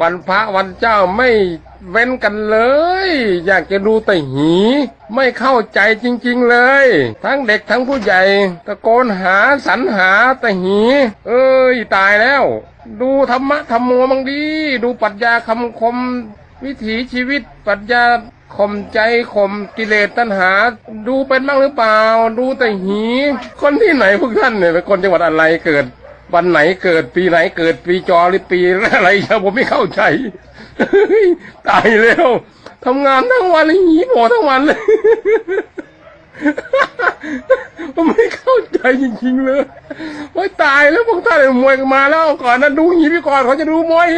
วันพระวันเจ้าไม่เว้นกันเลย อยากจะดูแต่หี ไม่เข้าใจจริงๆเลย ทั้งเด็กทั้งผู้ใหญ่ตะโกนหาสรรหาแต่หี เอ้ยตายแล้ว ดูธรรมะธรรมโมบังดี ดูปรัชญาคำคม วิถีชีวิตปรัชญาข่มใจข่มกิเลสตัณหา ดูเป็นบ้างหรือเปล่า ดูแต่หี คนที่ไหนพวกท่านเนี่ยเป็นคนจังหวัดอะไรเกิด วันไหนเกิดปีไหนเกิดปีจอหรือปีอะไรผมไม่เข้าใจตายแล้วทำงานทั้งวันเลยหีโผล่ทั้งวันเลยผมไม่เข้าใจจริงๆเลยว่าตายแล้วพวกท่านมวยกันมาแล้วก่อนนั้นดูหีพี่ก่อนเขาจะดูมวย